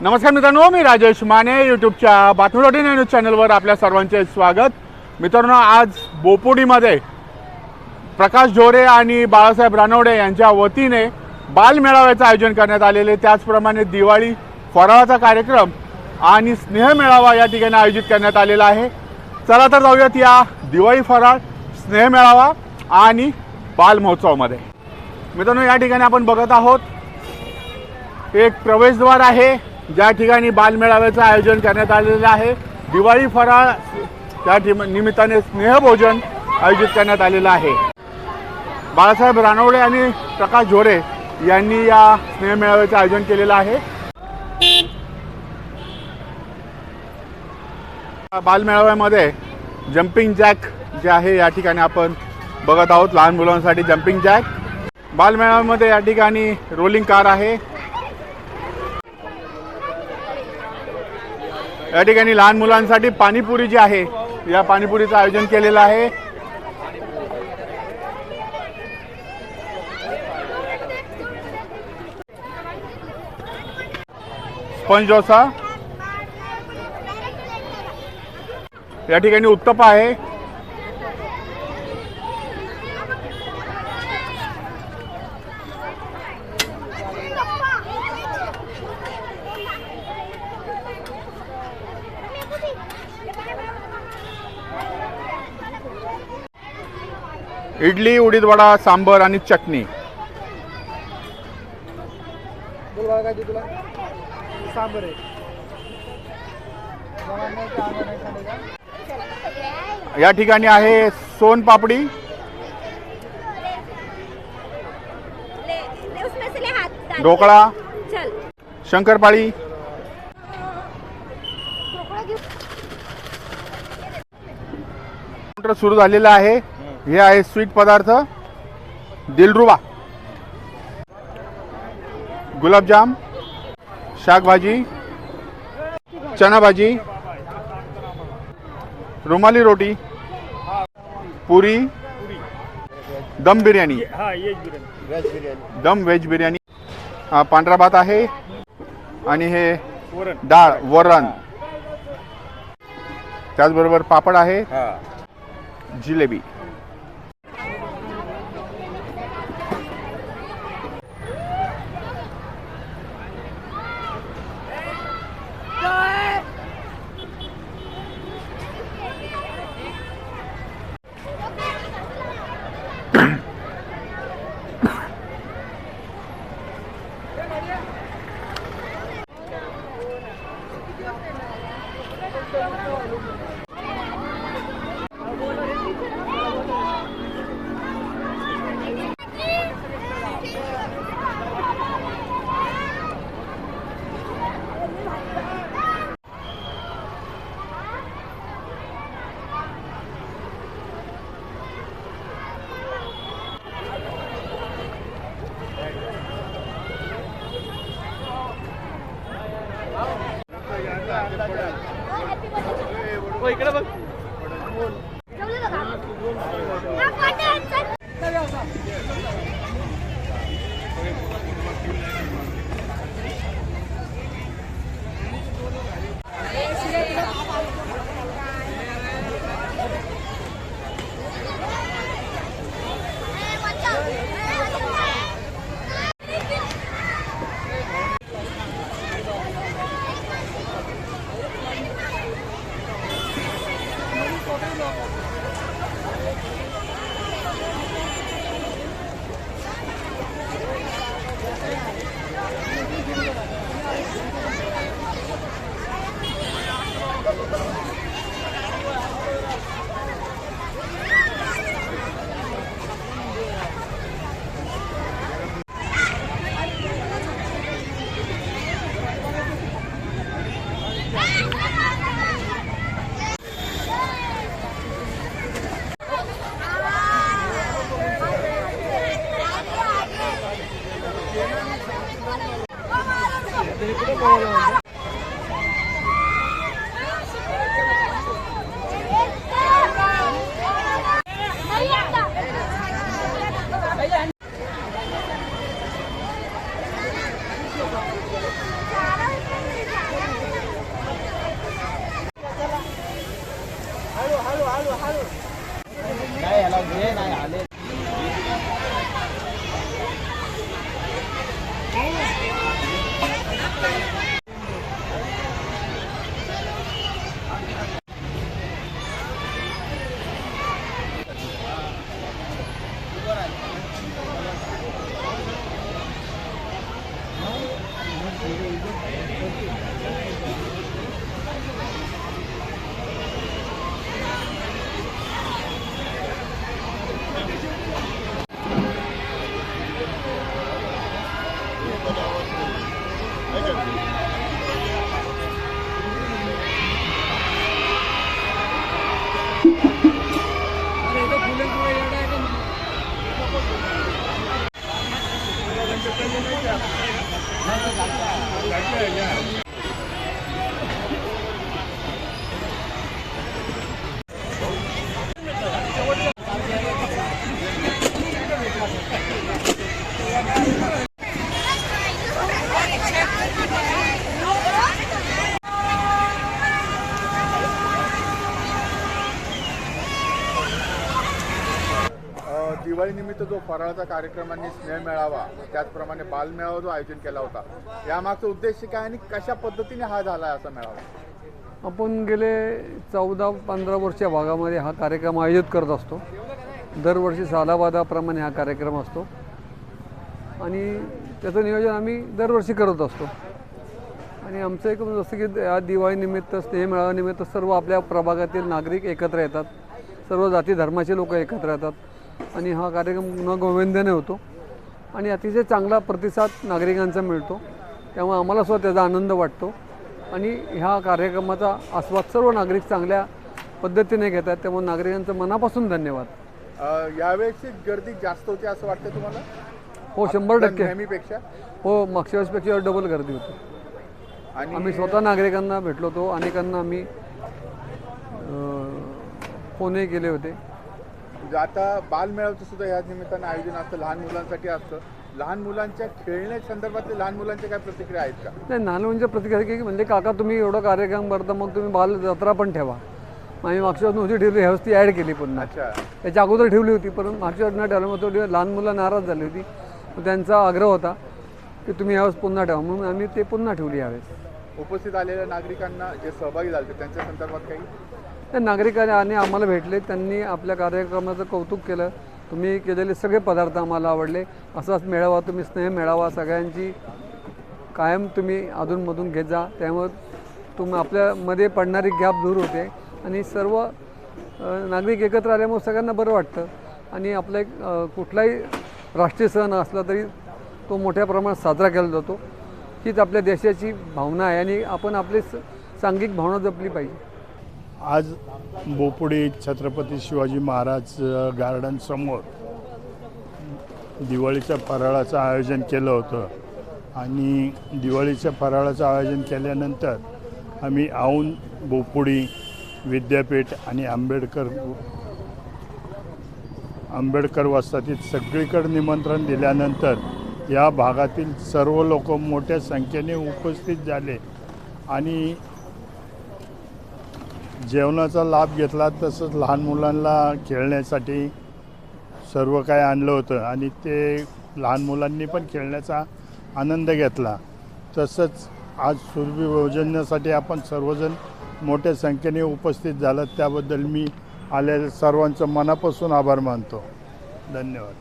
नमस्कार मित्रांनो मी राजेश माने यूट्यूबच्या बातमी न्यूज चॅनलवर आपल्या सर्वांचे स्वागत. मित्रांनो आज बोपोडीमध्ये प्रकाश ढोरे आणि बाळासाहेब रानवडे यांच्या वतीने बालमेळाव्याचं आयोजन करण्यात आलेले त्याचप्रमाणे दिवाळी फराळाचा कार्यक्रम आणि स्नेह मेळावा या ठिकाणी आयोजित करण्यात आलेला आहे. चला तर जाऊयात या दिवाळी फराळ स्नेह मेळावा आणि बालमहोत्सवामध्ये मित्रांनो या ठिकाणी आपण बघत आहोत एक प्रवेशद्वार आहे. ज्या ठिकाणी बालमेळाव्याचं आयोजन करण्यात आलेलं आहे. दिवाळी फराळ त्या ठिम निमित्ताने स्नेहभोजन आयोजित करण्यात आलेलं आहे. बाळासाहेब रानवडे आणि प्रकाश झोरे यांनी या स्नेहमेळाव्याचं आयोजन केलेलं आहे. बालमेळाव्यामध्ये जम्पिंग जॅक जे आहे या ठिकाणी आपण बघत आहोत लहान मुलांसाठी जम्पिंग जॅक बालमेळाव्यामध्ये या ठिकाणी रोलिंग कार आहे. या ठिकाणी लहान मुलांसाठी पाणीपुरी जी आहे या पाणीपुरीचं आयोजन केलेलं आहे. स्पंज डोसा. या ठिकाणी उत्तप आहे. इडली उडीद वडा सांबर आणि चटणी? या ठिकाणी आहे सोन पापडी. ढोकळा. चल. शंकरपाळी काउंटर सुरू झालेलं आहे. हे आहे स्वीट पदार्थ दिलरुबा. गुलाबजाम शाकभाजी चना भाजी रुमाली रोटी पुरी दम बिर्याणी. दम व्हेज बिर्याणी. हा, पांढरा भात आहे आणि हे डाळ वरण. त्याचबरोबर पापड आहे हा. जिलेबी. 哎呀！दिवाळीनिमित्त जो फराळाचा कार्यक्रमांनी स्नेह मिळावा त्याचप्रमाणे बालमेळावा जो आयोजन केला होता यामागचा उद्देश काय आणि कशा पद्धतीने हा झाला असा मेळावा? आपण गेले चौदा पंधरा वर्ष भागामध्ये हा कार्यक्रम आयोजित करत असतो. दरवर्षी सालाबादाप्रमाणे हा कार्यक्रम असतो. आणि त्याचं नियोजन आम्ही दरवर्षी करत असतो. आणि आमचं एक जसं की या दिवाळीनिमित्त स्नेहमेळावानिमित्त सर्व आपल्या प्रभागातील नागरिक एकत्र येतात. सर्व जाती धर्माचे लोक एकत्र येतात. आणि हा कार्यक्रम न गोविंदाने होतो. आणि अतिशय चांगला प्रतिसाद नागरिकांचा मिळतो. त्यामुळे आम्हाला सुद्धा त्याचा आनंद वाटतो. आणि ह्या कार्यक्रमाचा आस्वाद सर्व नागरिक चांगल्या पद्धतीने घेतात. त्यामुळे नागरिकांचं मनापासून धन्यवाद. यावेळेची गर्दी जास्त होती असं वाटतं तुम्हाला? हो शंभर टक्के. नेहमीपेक्षा? हो मागच्या वेळेसपेक्षा डबल गर्दी होती. आणि आम्ही स्वतः नागरिकांना भेटलो होतो. अनेकांना आम्ही फोनही केले होते. आता बालमेळावचं सुद्धा या निमित्तानं आयोजन असतं लहान मुलांसाठी असतं. लहान मुलांच्या खेळण्या संदर्भातले लहान मुलांच्या काय प्रतिक्रिया आहेत का? नाही लहान म्हणजे प्रतिक्रिया की म्हणजे काका तुम्ही एवढं कार्यक्रम करता मग तुम्ही बाल जत्रा पण ठेवा. आम्ही मागच्या वेळेस नव्हती ठेवली ह्यावेळेस ती ॲड केली पुन्हा. अच्छा. त्याच्या अगोदर ठेवली होती पण मागच्या वेळेस नाही ठेवलं मग थोडी लहान मुलं नाराज झाली होती. त्यांचा आग्रह होता की तुम्ही यावेळेस पुन्हा ठेवा. म्हणून आम्ही ते पुन्हा ठेवली यावेळेस. उपस्थित आलेल्या नागरिकांना जे सहभागी झाले होते, त्यांच्या संदर्भात काही त्या नागरिकांनी आम्हाला भेटले त्यांनी आपल्या कार्यक्रमाचं कौतुक केलं. तुम्ही केलेले सगळे पदार्थ आम्हाला आवडले. असाच मेळावा तुम्ही स्नेह मेळावा सगळ्यांची कायम तुम्ही अधूनमधून घेत जा. त्यामुळे तुम्ही आपल्यामध्ये पडणारी गॅप दूर होते. आणि सर्व नागरिक एकत्र आल्यामुळे सगळ्यांना बरं वाटतं. आणि आपला एक कुठलाही राष्ट्रीय सण असला तरी तो मोठ्या प्रमाणात साजरा केला जातो. हीच आपल्या देशाची भावना आहे आणि आपण आपली स- सांघिक भावना जपली पाहिजे. आज बोपुडी छत्रपती शिवाजी महाराज गार्डनसमोर दिवाळीच्या फराळाचं आयोजन केलं होतं. आणि दिवाळीच्या फराळाचं आयोजन केल्यानंतर आम्ही औंध बोपुडी विद्यापीठ आणि आंबेडकर आंबेडकर वसाहतीत सगळीकडे निमंत्रण दिल्यानंतर या भागातील सर्व लोक मोठ्या संख्येने उपस्थित झाले. आणि जेवणाचा लाभ घेतला तसंच लहान मुलांना खेळण्यासाठी सर्व काय आणलं होतं आणि ते लहान मुलांनी पण खेळण्याचा आनंद घेतला. तसंच आज सुरभी योजनेसाठी आपण सर्वजण मोठ्या संख्येने उपस्थित झालात. त्याबद्दल मी आलेल्या सर्वांचं मनापासून आभार मानतो. धन्यवाद.